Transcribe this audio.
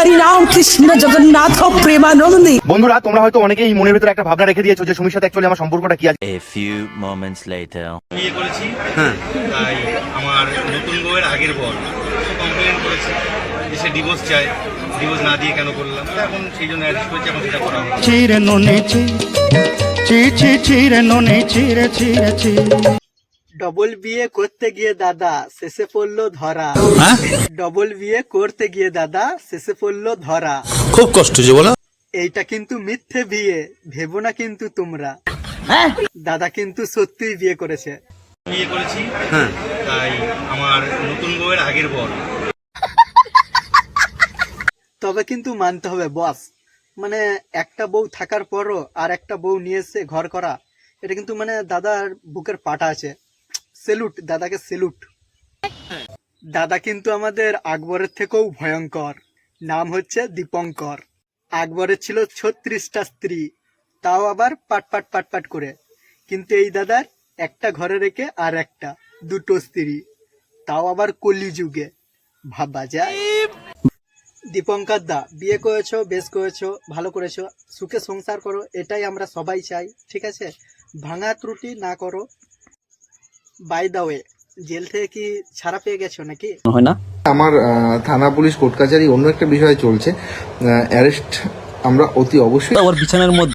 হরিনাম কৃষ্ণ জগন্নাথ প্রেমানন্দী। বন্ধুরা তোমরা হয়তো অনেকেই মনের ভিতরে একটা ভাবনা রেখে দিয়েছ যে সুমির সাথে অ্যাকচুয়ালি আমার সম্পর্কটা কি আছে। A few moments later. বিয়ে করেছি তাই আমার নতুন বউয়ের আগের বর। কমপ্লেন করেছে যে সে ডিভোর্স চায়। ডিভোর্স না দিয়ে কেন করলাম? এখন সেই জন্য অ্যারেস্ট করেছি এখন সেটা করা হবে চিরে নুনে চি চি চি চিরে নুনে চিরে চিরে চি। ডবল বিয়ে করতে গিয়ে দাদা শেষে পড়ল ধরা। ডবল বিয়ে করতে গিয়ে দাদা শেষে পড়ল ধরা। খুব কষ্ট যে বলো। এইটা কিন্তু মিথ্যে বিয়ে ভেবো না কিন্তু তোমরা। দাদা কিন্তু সত্যিই বিয়ে করেছে। বিয়ে করেছি। তাই আমার নতুন বউয়ের আগের বর। তবে কিন্তু মানতে হবে বস মানে একটা বউ থাকার পরও আর একটা বউ নিয়ে এসে ঘর করা এটা কিন্তু মানে দাদার বুকের পাটা আছে। সেলুট, দাদাকে সেলুট। দাদা কিন্তু আমাদের আকবরের থেকেও ভয়ঙ্কর। নাম হচ্ছে দীপঙ্কর। আকবরের ছিল ছত্রিশটা স্ত্রী, তাও আবার পাট পাট পাট পাট করে। কিন্তু এই দাদার একটা ঘরে রেখে আর একটা, দুটো স্ত্রী। তাও আবার কলিযুগে। ভাবা যায়। দীপঙ্কর দা, বিয়ে করেছ, বেশ করেছ, ভালো করেছ, সুখে সংসার করো, এটাই আমরা সবাই চাই, ঠিক আছে? ভাঙা ত্রুটি না করো। বাই দা ওয়ে জেল থেকে কি ছাড়া পেয়ে গেছো নাকি? হয় না। আমার আহ, থানা পুলিশ কোর্ট কাছারি অন্য একটা বিষয় চলছে। অ্যারেস্ট আমরা অতি অবশ্যই আমার বিছানার মধ্যে